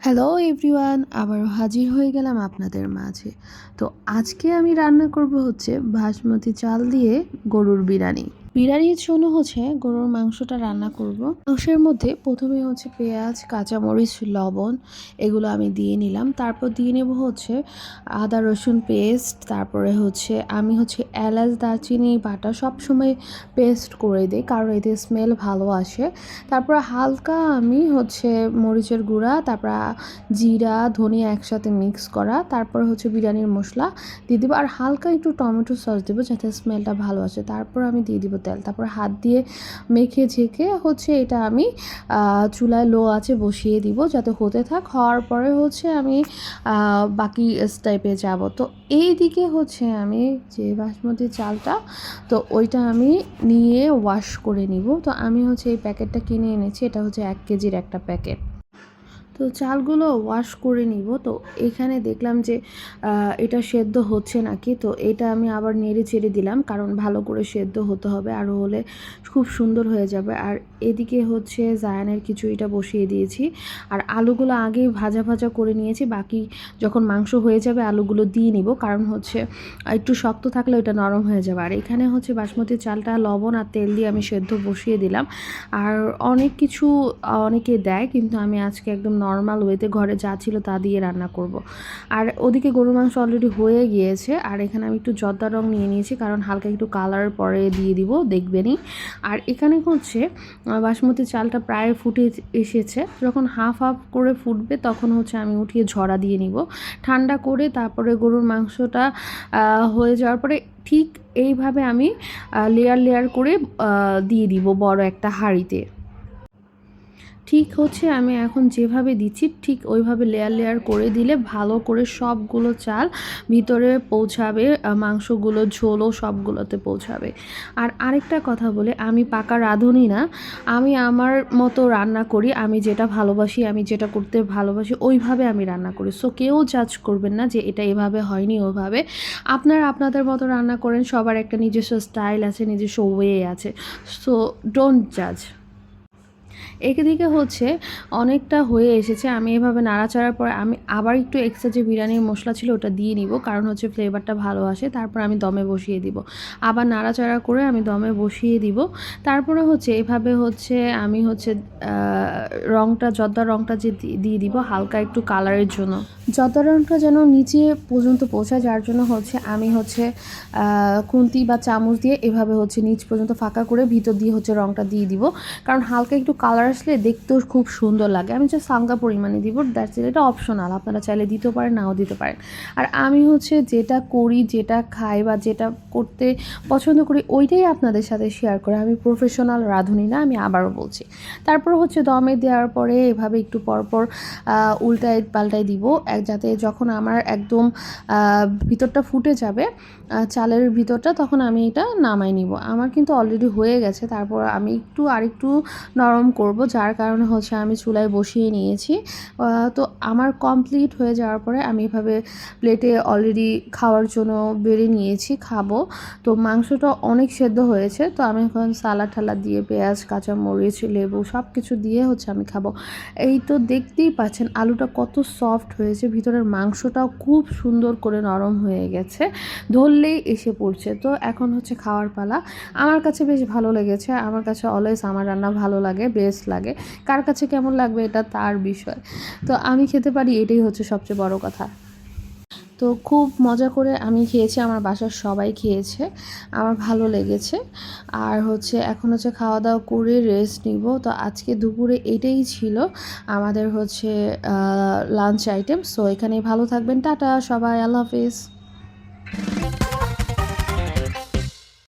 Hello everyone আবার হাজির হয়ে গেলাম আপনাদের মাঝে। তো আজকে আমি রান্না করব হচ্ছে বাসমতি চাল দিয়ে গরুর বিরিয়ানি। বিরিয়ানির জন্য হচ্ছে গরুর মাংসটা রান্না করব। মাংসের মধ্যে প্রথমে হচ্ছে পেঁয়াজ, কাঁচামরিচ, লবণ এগুলো আমি দিয়ে নিলাম। তারপর দিয়ে নেব হচ্ছে আদা, রসুন পেস্ট। তারপরে হচ্ছে আমি হচ্ছে এলাচ, দারচিনি, বাটা সব সময় পেস্ট করে দিই কারণ এতে স্মেল ভালো আসে। তারপর হালকা আমি হচ্ছে মরিচের গুঁড়া, তারপর জিরা, ধনিয়া একসাথে মিক্স করা, তারপর হচ্ছে বিরিয়ানির মশলা দিয়ে দেবো। আর হালকা একটু টমেটো সস দেবো যাতে স্মেলটা ভালো আসে। তারপর আমি দিয়ে দিব তেল। তারপর হাত দিয়ে মেখে ঝেঁকে হচ্ছে এটা আমি চুলায় লো আছে বসিয়ে দিব যাতে হতে থাক। হওয়ার পরে হচ্ছে আমি বাকি স্টেপে যাব। তো এই দিকে হচ্ছে আমি যে বাসমতি চালটা, তো ওইটা আমি নিয়ে ওয়াশ করে নিব। তো আমি হচ্ছে এই প্যাকেটটা কিনে এনেছি। এটা হচ্ছে এক কেজির একটা প্যাকেট তো চালগুলো ওয়াশ করে নিব। তো এখানে দেখলাম যে এটা সেদ্ধ হচ্ছে নাকি? তো এটা আমি আবার নেড়ে চেড়ে দিলাম, কারণ ভালো করে সেদ্ধ হতে হবে আরও হলে খুব সুন্দর হয়ে যাবে। আর এদিকে হচ্ছে জায়ানের খিচুড়িটা বসিয়ে দিয়েছি। আর আলুগুলো আগে ভাজা ভাজা করে নিয়েছি, বাকি যখন মাংস হয়ে যাবে আলুগুলো দিয়ে নিব, কারণ হচ্ছে একটু শক্ত থাকলে ওটা নরম হয়ে যাবে। আর এখানে হচ্ছে বাসমতি চালটা, লবণ আর তেল দিয়ে আমি সেদ্ধ বসিয়ে দিলাম। আর অনেক কিছু অনেকে দেয়, কিন্তু আমি আজকে একদম নর্মাল ওয়েতে ঘরে যা ছিল তা দিয়ে রান্না করব। আর ওদিকে গরুর মাংস অলরেডি হয়ে গিয়েছে। আর এখানে আমি একটু জর্দা রং নিয়ে নিয়েছি, কারণ হালকা একটু কালার পরে দিয়ে দিব, দেখবেনই। আর এখানে হচ্ছে বাসমতি চালটা প্রায় ফুটে এসেছে। যখন হাফ হাফ করে ফুটবে, তখন হচ্ছে আমি উঠিয়ে ঝরা দিয়ে নিব। ঠান্ডা করে তারপরে গরুর মাংসটা হয়ে যাওয়ার পরে ঠিক এইভাবে আমি লেয়ার লেয়ার করে দিয়ে দিব বড় একটা হাঁড়িতে। ঠিক হচ্ছে, আমি এখন যেভাবে দিচ্ছি, ঠিক ওইভাবে লেয়ার লেয়ার করে দিলে ভালো করে সবগুলো চাল ভিতরে পৌঁছাবে মাংসগুলো, ঝোলও সবগুলোতে পৌঁছাবে। আর আরেকটা কথা বলে, আমি পাকা রাঁধুনি না, আমি আমার মতো রান্না করি, আমি যেটা ভালোবাসি, আমি যেটা করতে ভালোবাসি, ওইভাবে আমি রান্না করি। সো কেউ জাজ করবেন না যে এটা এভাবে হয়নি, ওভাবে। আপনারা আপনাদের মতো রান্না করেন, সবার একটা নিজস্ব স্টাইল আছে, নিজস্ব ওয়ে আছে। সো ডোন্ট জাজ এদিকে হচ্ছে অনেকটা হয়ে এসেছে। আমি এভাবে নাড়াচাড়ার পরে আমি আবার একটু এক্সট্রা যে বিরিয়ানির মশলা ছিল ওটা দিয়ে নিব, কারণ হচ্ছে ফ্লেভারটা ভালো আসে, তারপর আমি দমে বসিয়ে দিব। আবার নাড়াচাড়া করে আমি দমে বসিয়ে দিব। তারপরে হচ্ছে এভাবে হচ্ছে আমি হচ্ছে রংটা, জর্দার রংটা যে দিয়ে দিব হালকা একটু কালারের জন্য। জর্দার রংটা যেন নিচে পর্যন্ত পৌঁছায়, যার জন্য হচ্ছে আমি হচ্ছে খুন্তি বা চামচ দিয়ে এভাবে হচ্ছে নিচ পর্যন্ত ফাঁকা করে ভিতর দিয়ে হচ্ছে রংটা দিয়ে দিব। কারণ হালকা একটু কালার আসলে দেখতেও খুব সুন্দর লাগে। আমি জাস্ট হালকা পরিমাণে দিব দ্যাটস ইট এটা অপশনাল আপনারা চাইলে দিতে পারেন, নাও দিতে পারেন। আর আমি হচ্ছে যেটা করি, যেটা খাই বা যেটা করতে পছন্দ করি, ওইটাই আপনাদের সাথে শেয়ার করে। আমি প্রফেশনাল রাঁধুনি না, আমি আবারও বলছি। তারপর হচ্ছে দমে দেওয়ার পরে এভাবে একটু পরপর উল্টায় পাল্টায় দিব যাতে যখন আমার একদম ভিতরটা ফুটে যাবে চালের ভিতরটা, তখন আমি এটা নামাই নিব। আমার কিন্তু অলরেডি হয়ে গেছে, তারপর আমি একটু আরেকটু নরম করব। যার কারণে হচ্ছে আমি চুলায় বসিয়ে নিয়েছি। তো আমার কমপ্লিট হয়ে যাওয়ার পরে আমি এভাবে প্লেটে অলরেডি খাওয়ার জন্য বেড়ে নিয়েছি, খাব। তো মাংসটা অনেক সেদ্ধ হয়েছে, তো আমি এখন সালাদ ঠালাদ দিয়ে পেঁয়াজ কাঁচা মরিচ লেবু সব কিছু দিয়ে হচ্ছে আমি খাব। এই তো দেখতেই পাচ্ছেন আলুটা কত সফট হয়েছে, ভিতরের মাংসটাও খুব সুন্দর করে নরম হয়ে গেছে, ধরলেই এসে পড়ছে। তো এখন হচ্ছে খাওয়ার পালা। আমার কাছে বেশ ভালো লেগেছে, আমার কাছে অলওয়েজ আমার রান্না ভালো লাগে বেস্ট লাগে। কার কাছে কেমন লাগবে এটা তার বিষয়। তো আমি খেতে পারি, এটাই হচ্ছে সবচেয়ে বড় কথা। তো খুব মজা করে আমি খেয়েছি, আমার বাসার সবাই খেয়েছে, আমার ভালো লেগেছে। আর হচ্ছে এখন হচ্ছে খাওয়া দাওয়া করে রেস্ট নিব। তো আজকে দুপুরে এটাই ছিল আমাদের হচ্ছে লাঞ্চ আইটেম সো এখানে ভালো থাকবেন। টাটা সবাই, আল্লাহ হাফিজ।